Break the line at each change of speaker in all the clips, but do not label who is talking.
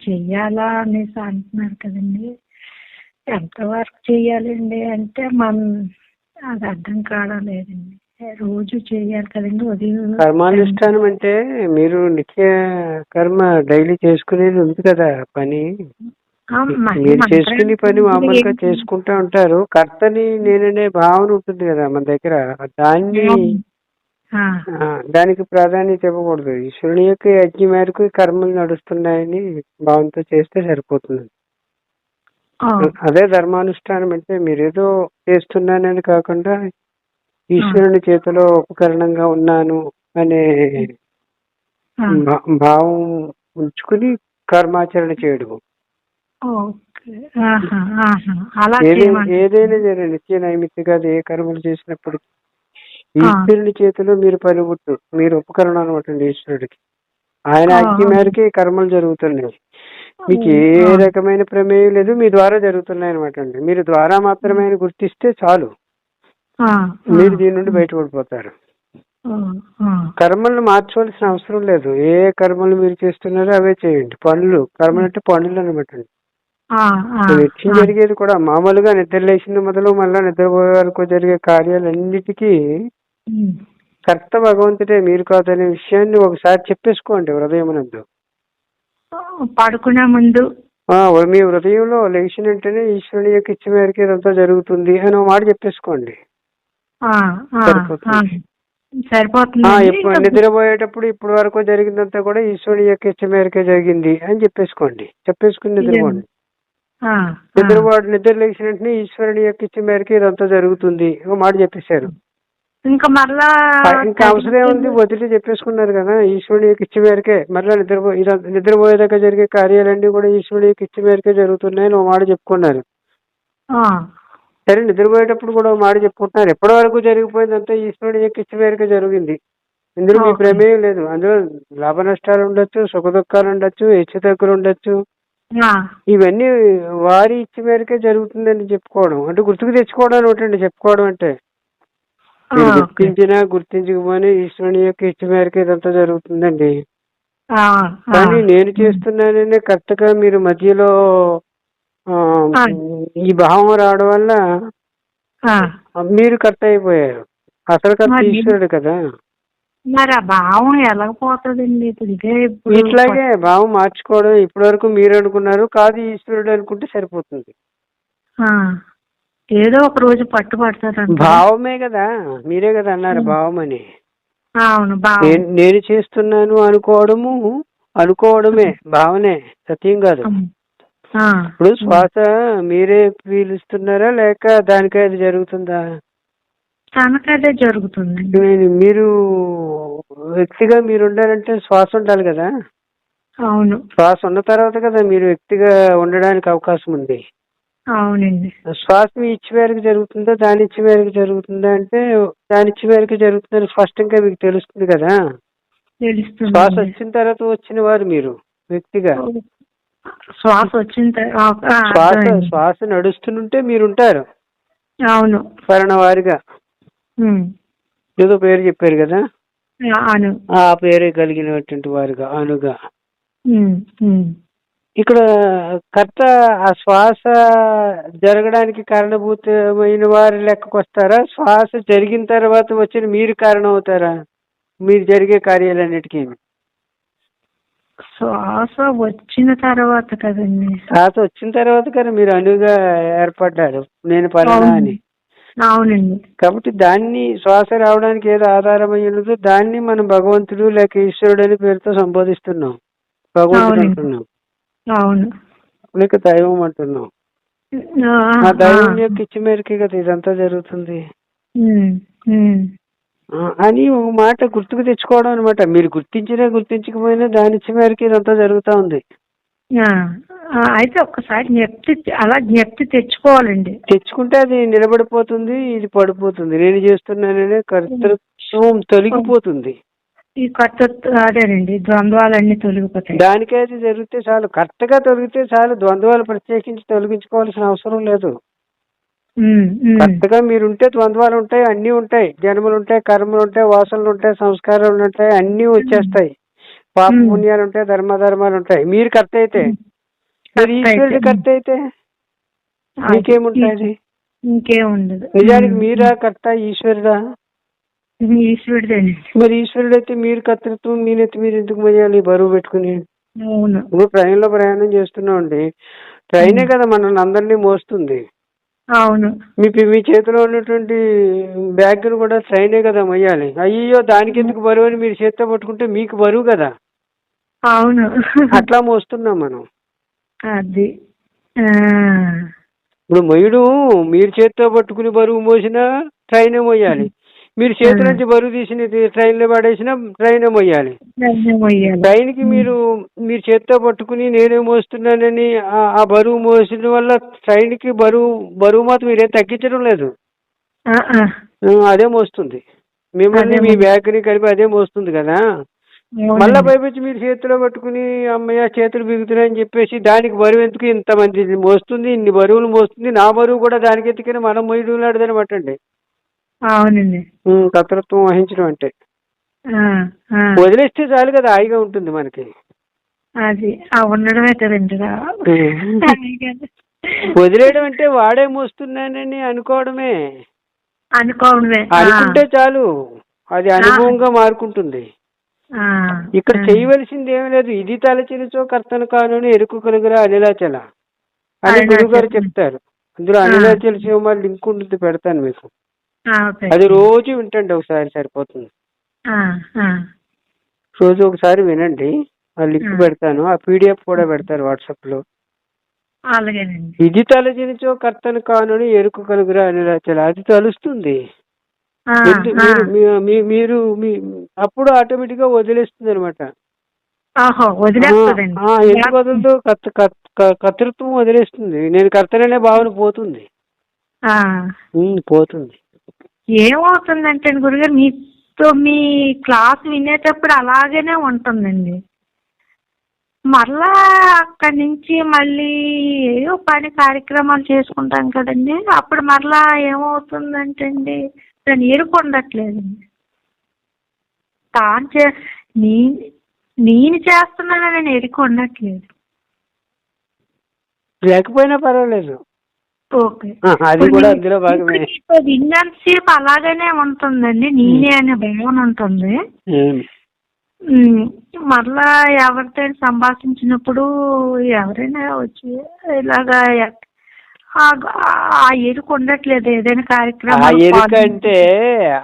చెయ్యాలా అనేసి అంటున్నారు కదండి. ఎంతవరకు చెయ్యాలండి అంటే మన అది అర్థం కావడం లేదండి. రోజు చెయ్యాలి కదండి ఉదయం
కర్మానుష్ఠానం అంటే మీరు నిత్య కర్మ డైలీ చేసుకునేది ఉంది కదా పని.
మరి
చేసుకునే పని మామూలుగా? చేసుకుంటూ ఉంటారు. కర్తని నేననే భావన ఉంటుంది కదా మన దగ్గర. దాన్ని దానికి ప్రాధాన్యత ఇవ్వకూడదు. ఈశ్వరుని యొక్క యజ్ఞ మేరకు కర్మలు నడుస్తున్నాయని భావంతో చేస్తే సరిపోతుంది. అదే ధర్మానుష్ఠానం అంటే మీరేదో చేస్తున్నానని కాకుండా ఈశ్వరుని చేతిలో ఉపకరణంగా ఉన్నాను అనే భావం ఉంచుకుని కర్మాచరణ చేయడం
ఓకే. ఆహా, ఆహా. అలా
ఏదైనా
చేయమంటారు.
ఏదైనా సరే నిత్య నైమిత్తిగా ఏ కర్మలు చేసినప్పుడు ఈశ్వరుని చేతిలో మీరు పనిముట్టు మీరు ఉపకరణం అనమాట ఈశ్వరుడికి ఆయన. అగ్ని మేరకే కర్మలు జరుగుతున్నాయి మీకు ఏ. రకమైన ప్రమేయం లేదు మీ ద్వారా జరుగుతున్నాయి అనమాట అండి మీరు ద్వారా మాత్రమే గుర్తిస్తే చాలు. మీరు దీని నుండి బయటపడిపోతారు. కర్మలను మార్చవలసిన అవసరం లేదు ఏ కర్మలు మీరు చేస్తున్నారో అవే చేయండి పనులు కర్మలు అంటే పనులు అనమాట అండి నిత్యం. జరిగేది కూడా మామూలుగా నిద్ర మొదలు మళ్ళా నిద్రపోయే వరకు జరిగే కార్యాలన్నిటికీ. కర్త భగవంతుడే మీరు కాదనే విషయాన్ని ఒకసారి చెప్పేసుకోండి హృదయం
పడుకునే ముందు.
మీ హృదయంలో లేచిన వెంటనే ఈశ్వరుని యొక్క ఇచ్చ మేరకు ఇదంతా జరుగుతుంది అని ఒక మాట చెప్పేసుకోండి. సరిపోతుంది. ఇప్పుడు నిద్రపోయేటప్పుడు ఇప్పటి వరకు జరిగిందంతా కూడా ఈశ్వరుని యొక్క ఇచ్చ మేరకే జరిగింది అని చెప్పేసుకోండి. చెప్పేసుకుని నిద్రపోండి. నిద్రపోడు నిద్ర లేచిన వెంటనే ఈశ్వరుని యొక్క ఇచ్చ మేరకు ఇదంతా జరుగుతుంది ఒక మాట చెప్పేశారు.
ఇంకా మరలా
ఇంకా అవసరం ఉంది వదిలి చెప్పేసుకున్నారు కదా. ఈశ్వరుని యొక్క ఇచ్చ మేరకే మరలా నిద్రపో నిద్రపోయేదాకా జరిగే కార్యాలన్నీ కూడా ఈశ్వరుని యొక్క ఇచ్చ మేరకే జరుగుతున్నాయని ఒక మాట చెప్పుకున్నారు. సరే నిద్రపోయేటప్పుడు కూడా ఒక మాట చెప్పుకుంటున్నారు. ఎప్పటి వరకు జరిగిపోయిందంటే ఈశ్వరుని యొక్క ఇచ్చ మేరకే జరిగింది. ఇందులో మీ. ప్రమేయం లేదు. అందులో లాభ నష్టాలు ఉండొచ్చు సుఖ దుఃఖాలు ఉండొచ్చు హెచ్చు తగ్గులు ఉండొచ్చు. ఇవన్నీ వారి ఇచ్చ మేరకే జరుగుతుందని చెప్పుకోవడం అంటే గుర్తుకు తెచ్చుకోవడం ఒకటండి చెప్పుకోవడం అంటే. మీరు. గుర్తించినా గుర్తించకపోయినా ఈశ్వరుని యొక్క ఇచ్చ మేరకే ఇదంతా జరుగుతుందండి. కానీ నేను చేస్తున్నాననే కరెక్ట్గా మీరు మధ్యలో. ఈ భావం రావడం వల్ల. మీరు కర్త అయిపోయారు అసలు
మరి
ఈశ్వరుడు కదా
మరి ఆ భావం ఇప్పుడు ఇదే ఇప్పుడు
ఇట్లాగే భావం మార్చుకోవడం ఇప్పటి వరకు మీరు అనుకున్నారు కాదు ఈశ్వరుడు అనుకుంటే సరిపోతుంది
ఏదో ఒక రోజు పట్టుబడతారు
భావమే కదా మీరే కదా అన్నారు భావం అని
అవును భావం.
నేను నేను చేస్తున్నాను అనుకోవడము అనుకోవడమే భావనే సత్యం కాదు. ఇప్పుడు శ్వాస మీరే పీలుస్తున్నారా లేక దానికే అది జరుగుతుందా?
తనకదే జరుగుతుందండి
నేను మీరు వ్యక్తిగా మీరు ఉండాలంటే శ్వాస ఉండాలి కదా.
అవును.
శ్వాస ఉన్న తర్వాత కదా మీరు వ్యక్తిగా ఉండడానికి అవకాశం ఉంది.
అవునండి.
శ్వాస మీ ఇచ్చి మేరకు జరుగుతుందా? దాని ఇచ్చి మేరకు జరుగుతుందా అంటే దాని ఇచ్చి మేరకు జరుగుతుందని స్పష్టంగా మీకు తెలుస్తుంది కదా? శ్వాస వచ్చిన తర్వాత వచ్చిన వారు మీరు వ్యక్తిగా.
శ్వాస వచ్చిన
శ్వాస. శ్వాస నడుస్తుంటే మీరు ఉంటారు
అవును.
స్మరణ వారిగా. ఏదో పేరు చెప్పారు కదా? ఆ పేరే కలిగినటువంటి వారుగా అనుగా. ఇక్కడ కర్త ఆ శ్వాస జరగడానికి కారణభూతమైన వారి లెక్కకు వస్తారా? శ్వాస జరిగిన తర్వాత వచ్చిన మీరు కారణం అవుతారా మీరు జరిగే కార్యాలన్నిటికీ.
శ్వాస వచ్చిన తర్వాత కదండి.
శ్వాస వచ్చిన తర్వాత కదా మీరు అనుగా ఏర్పడ్డారు. నేను పలానా. అని.
అవునండి.
కాబట్టి దాన్ని శ్వాస రావడానికి ఏదో ఆధారమై ఉన్నదో దాన్ని మనం భగవంతుడు లేక ఈశ్వరుడు అని పేరుతో సంబోధిస్తున్నాం. భగవంతుడు. అంటున్నాం.
అవును.
లేక దైవం అంటున్నాం.
ఆ,
దైవం. యొక్క ఇచ్చి మేరకే కదా ఇదంతా జరుగుతుంది. అని ఒక మాట గుర్తుకు తెచ్చుకోవడం అనమాట మీరు గుర్తించినా గుర్తించకపోయినా దాని ఇచ్చి మేరకే ఇదంతా జరుగుతా ఉంది.
అయితే ఒక్కసారి జ్ఞప్తి అలా జ్ఞప్తి తెచ్చుకోవాలండి.
తెచ్చుకుంటే అది నిలబడిపోతుంది ఇది పడిపోతుంది. నేను చేస్తున్నాననే కర్తృత్వం తొలగిపోతుంది.
ఈ కొత్త అదేనండి ద్వంద్వాలన్నీ తొలగిపోతాయి.
దానికే అది జరిగితే చాలు. కరెక్ట్గా తొలగితే చాలు. ద్వంద్వాలు ప్రత్యేకించి తొలగించుకోవాల్సిన అవసరం లేదు.
ఉమ్, ఉమ్.
కరెక్ట్గా మీరుంటే ద్వంద్వాలు ఉంటాయి అన్నీ ఉంటాయి. జన్మలు ఉంటాయి కర్మలు ఉంటాయి వాసనలు ఉంటాయి సంస్కారాలు ఉంటాయి అన్నీ వచ్చేస్తాయి. పాప
మ్మ్.
పుణ్యాలు ఉంటాయి ధర్మ ధర్మాలు ఉంటాయి మీరు కరెక్ట్ అయితే మరి
కర్త
ఈశ్వరుడు
అయితే.
కర్త అయితే
అది ఇంకేముండదు
నిజానికి. మీరా కర్త ఈశ్వరుడా? మరి ఈశ్వరుడు అయితే మీరు కర్తృత్వం మీనైతే మీరు ఎందుకు మొయ్యాలి బరువు పెట్టుకుని.
అవును.
ఇప్పుడు ట్రైన్లో ప్రయాణం చేస్తున్నాం అండి ట్రైనే కదా మనల్ని అందరినీ మోస్తుంది.
అవును.
మీ మీ చేతిలో ఉన్నటువంటి బ్యాగ్ కూడా ట్రైనే కదా మొయ్యాలి అయ్యో దానికి ఎందుకు బరువు అని మీరు చేత్తో పట్టుకుంటే మీకు బరువు కదా.
అవును.
అట్లా మోస్తున్నాం మనం.
అది.
ఇప్పుడు మొయ్యడు మీరు చేత్తో పట్టుకుని బరువు మోసినా ట్రైనే మొయ్యాలి మీరు చేతి నుంచి బరువు తీసిన ట్రైన్లో పడేసినా ట్రైనే మొయ్యాలి. ట్రైన్కి మీరు మీరు చేత్తో పట్టుకుని నేనే మోస్తున్నానని ఆ- బరువు మోసిన వల్ల ట్రైన్కి బరువు బరువు మాత్రం మీరేం తగ్గించడం లేదు. అదే మోస్తుంది. మిమ్మల్ని మీ బ్యాగ్ని కలిపి అదే మోస్తుంది కదా. మళ్ళా పైపించి మీరు చేతిలో పట్టుకుని అమ్మయ్య చేతులు బిగుతున్నాయని చెప్పేసి దానికి బరువు ఎందుకు ఇంతమంది? మోస్తుంది ఇన్ని బరువులు మోస్తుంది నా బరువు కూడా దానికి ఎత్తుకని మనం మొయ్యడం లాంటిదని పట్టండి.
అవునండి.
కర్తృత్వం వహించడం అంటే. వదిలేస్తే చాలు కదా హాయిగా ఉంటుంది మనకి.
అది ఉండడమే.
వదిలేయడం అంటే వాడే మోస్తున్నానని అనుకోవడమే.
అనుకోవడమే.
అనుకుంటే చాలు. అది అనుభవంగా మారుకుంటుంది. ఇక్కడ. చేయవలసింది ఏమీ లేదు. ఇది తలచినచో కర్తను కానని ఎరుకు కలుగురా అనిలాచల అని. గురువు గారు చెప్తారు. అందులో. అనిలాచల శివమాల లింక్ ఉంటుంది పెడతాను మీకు. అది రోజు వింటండి ఒకసారి సరిపోతుంది. రోజు ఒకసారి వినండి. ఆ లింక్. పెడతాను. ఆ పీడిఎఫ్ కూడా పెడతారు
వాట్సాప్లో
ఇది తలచినచో కర్తను కానని ఎరుకు కలుగురా అనిలాచల అది తలుస్తుంది. మీరు అప్పుడు ఆటోమేటిక్గా వదిలేస్తుంది అనమాట ఎందుకు కర్తృత్వం వదిలేస్తుంది. నేను కర్తననే భావన పోతుంది. పోతుంది.
ఏమవుతుందంటే గురుగారు మీతో మీ క్లాస్ వినేటప్పుడు అలాగనే ఉంటుందండి. మరలా అక్కడి నుంచి మళ్ళీ ఏదో పని కార్యక్రమాలు చేసుకుంటాం కదండి అప్పుడు మరలా ఏమవుతుందంటే అండి దాన్ని ఎరుకొండట్లేదండి తాను చే నేను నేను చేస్తున్నానని నేను ఎరుకొండట్లేదు
లేకపోయినా పర్వాలేదు. అది కూడా అందులో భాగమే.
అలాగనే ఉంటుందండి నేనే అనే భావన ఉంటుంది. మరలా ఎవరితో సంభాషించినప్పుడు ఎవరైనా వచ్చి ఇలాగా ఆ- ఆ ఎరుకు ఉండట్లేదు ఏదైనా
ఆ
కార్యక్రమం
ఎరుక అంటే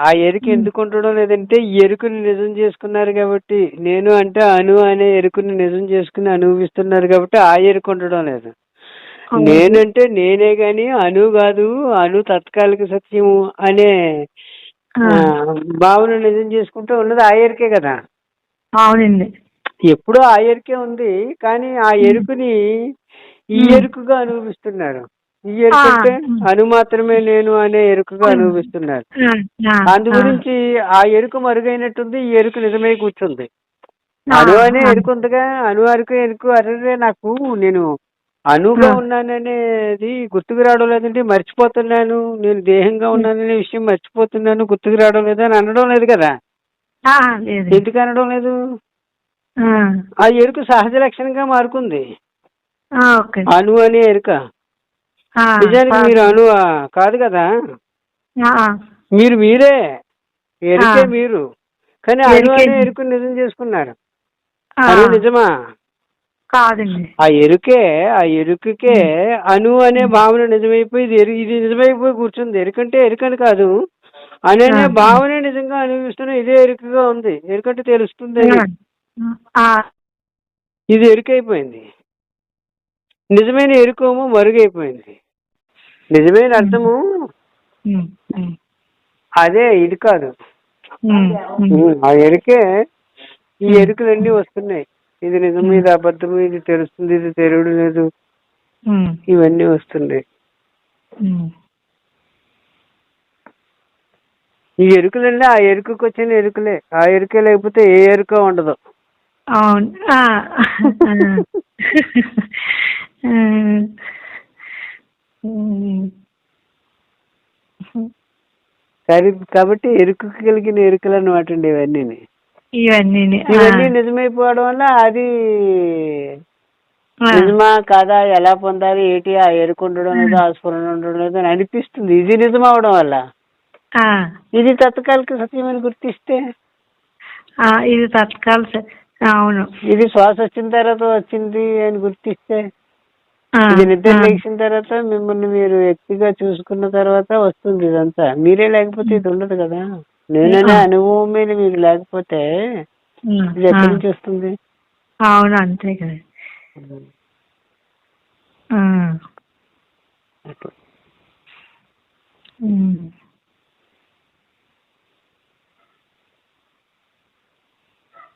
ఆ ఎరుక ఎందుకు ఉండడం లేదంటే ఈ ఎరుకుని నిజం చేసుకున్నారు కాబట్టి నేను అంటే అను అనే ఎరుకుని నిజం చేసుకుని అనుభవిస్తున్నారు కాబట్టి ఆ ఎరుకు ఉండడం లేదు. నేనంటే నేనే గాని అను కాదు అను తత్కాలిక సత్యము అనే భావన నిజం చేసుకుంటూ ఉన్నది ఆ ఎరుకే కదా
అవునండి
ఎప్పుడూ ఆ ఎరుకే ఉంది కానీ ఆ ఎరుకుని ఈ. ఎరుకుగా అనుభవిస్తున్నారు ఈ ఎరుకు అంటే. అను మాత్రమే నేను అనే ఎరుకుగా. అనుభవిస్తున్నారు అందు. గురించి ఆ ఎరుకు మరుగైనట్టుంది ఈ ఎరుకు నిజమై కూర్చుంది అను అనే. ఎరుకు ఉందిగా అను అరుకు ఎరుకు అరే నాకు నేను అనుగా. ఉన్నాననేది గుర్తుకు రావడం లేదంటే మర్చిపోతున్నాను. నేను దేహంగా ఉన్నాననే విషయం మర్చిపోతున్నాను గుర్తుకు రావడం లేదు అని అనడం లేదు కదా?
ఆ, లేదు.
ఎందుకు అనడం లేదు?
ఆ,
ఆ ఎరుకు సహజ లక్షణంగా మారుకుంది.
ఆ, ఓకే.
అను అనే ఎరుక.
ఆ,
నిజానికి మీరు అను కాదు కదా?
ఆ,
మీరు మీరే. ఎరుకే
ఆ.
మీరు. కానీ అను
ఎరుకే
అనే. ఎరుకు నిజం చేసుకున్నారు.
ఆ,
అను నిజమా?
కాదండి.
ఆ ఎరుకే ఆ ఎరుకకే అను అనే భావన నిజమైపోయి ఇది ఎరు ఇది నిజమైపోయి కూర్చుంది. ఎరుకంటే ఎరుకని కాదు. అనే
ఆ.
భావనే నిజంగా అనుభవిస్తున్న ఇదే ఎరుకగా ఉంది. ఎరుకంటే తెలుస్తుంది. అని.
ఆ,
ఇది ఎరుకైపోయింది. నిజమైన ఎరుకేమో మరుగైపోయింది. నిజమైన అర్థము
ఉమ్, ఉమ్,
అదే ఇది కాదు.
ఉమ్, ఉమ్.
ఉమ్, ఆ ఎరుకే ఈ ఎరుకలన్నీ వస్తున్నాయి. ఇది నిజం ఇది అబద్ధం ఇది తెలుస్తుంది ఇది తెలియడం లేదు. ఇవన్నీ వస్తున్నాయి
ఉమ్.
ఈ ఎరుకలన్నీ ఆ ఎరుకకు వచ్చిన ఎరుకలే. ఆ ఎరుకే లేకపోతే ఏ ఎరుక ఉండదు.
అవును.
కాబట్టి ఎరుకకు కలిగిన ఎరుకలు అనమాట అండి ఇవన్నీ
ఇవన్నీ
ఇవన్నీ నిజమైపోవడం వల్ల అది నిజమా కాదా ఎలా పొందాలి ఏంటి ఆ ఎరుకుండడం లేదు ఆ స్ఫురణ ఉండడం లేదు అని అనిపిస్తుంది. ఇది నిజం అవడం వల్ల ఇది తత్కాలిక సత్యమని గుర్తిస్తే.
ఇది తత్కాల అవును.
ఇది శ్వాస వచ్చిన తర్వాత వచ్చింది అని గుర్తిస్తే. ఇది నిద్ర లేచిన తర్వాత మిమ్మల్ని మీరు వ్యక్తిగా చూసుకున్న తర్వాత వస్తుంది ఇదంతా. మీరే లేకపోతే ఇది ఉండదు కదా. నేననే. అనుభవం మీద మీరు లేకపోతే ఇది ఎక్కడి నుంచి వస్తుంది?
అవును అంతే కదా.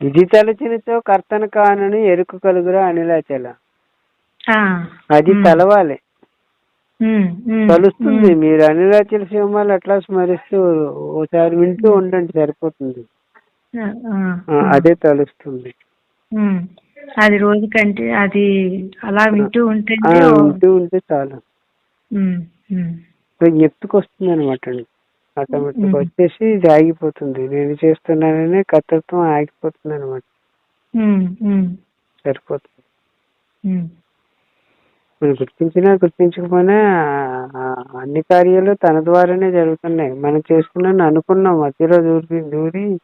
ఇది తలచినతో కర్తన కానని ఎరుకు కలుగురా అనిలాచల అది తలవాలి
ఉమ్,
మీరు అనిలాచల సింహాలు అట్లా స్మరిస్తూ ఓసారి వింటూ ఉండండి సరిపోతుంది. అదే తలుస్తుంది.
అది రోజు కంటే అది అలా వింటూ ఉంటే
వింటూ ఉంటే చాలు. ఎత్తుకొస్తుంది అనమాట ఆటోమేటిక్. వచ్చేసి ఇది ఆగిపోతుంది. నేను చేస్తున్నాననే కర్తృత్వం ఆగిపోతుంది అనమాట సరిపోతుంది. గుర్తించినా గుర్తించకపోయినా అన్ని కార్యాలు తన ద్వారానే జరుగుతున్నాయి. మనం చేస్తున్నాను అనుకున్నాం. మధ్యలో దూరి దూరి.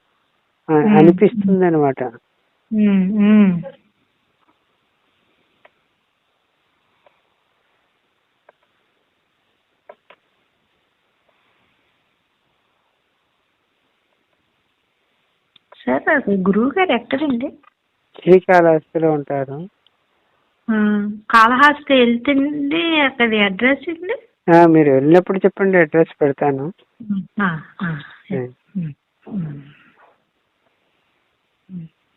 అనిపిస్తుంది అనమాట.
సార్ గురువు గారు ఎక్కడండి?
శ్రీకాళహస్తిలో ఉంటారు.
కాళహస్తి వెళ్తుంది అక్కడ అడ్రస్ అండి
ఆ, మీరు వెళ్ళినప్పుడు చెప్పండి అడ్రస్ పెడతాను.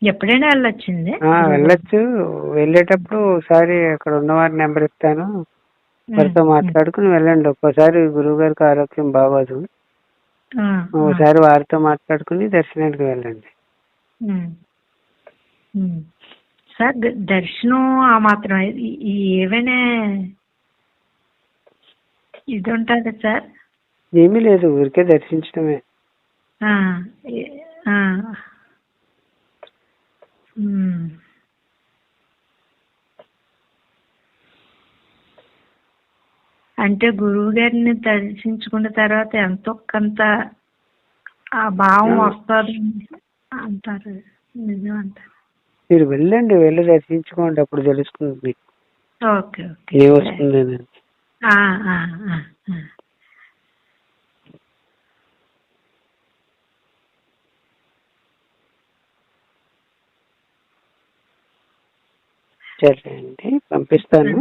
ఎప్పుడైనా వెళ్ళొచ్చింది?
వెళ్ళొచ్చు. వెళ్ళేటప్పుడు ఒకసారి అక్కడ ఉన్నవారి నెంబర్ ఇస్తాను. వారితో మాట్లాడుకుని వెళ్ళండి. ఒక్కోసారి గురువు గారికి ఆరోగ్యం బాగోదు. ఒకసారి వారితో మాట్లాడుకుని దర్శనానికి వెళ్ళండి.
సార్ దర్శనం ఆ మాత్రం ఏవైనా ఇది ఉంటుంది సార్
ఏమీ లేదు ఊరికే దర్శించడమే.
అంటే గురువు గారిని దర్శించుకున్న తర్వాత ఎంతో కొంత ఆ భావం వస్తుంది అంటారు నిజం అంటారు
మీరు వెళ్ళండి వెళ్ళి దర్శించుకోండి అప్పుడు తెలుస్తుంది మీకు
ఓకే ఓకే
ఏ వస్తుంది. సరే అండి పంపిస్తాను.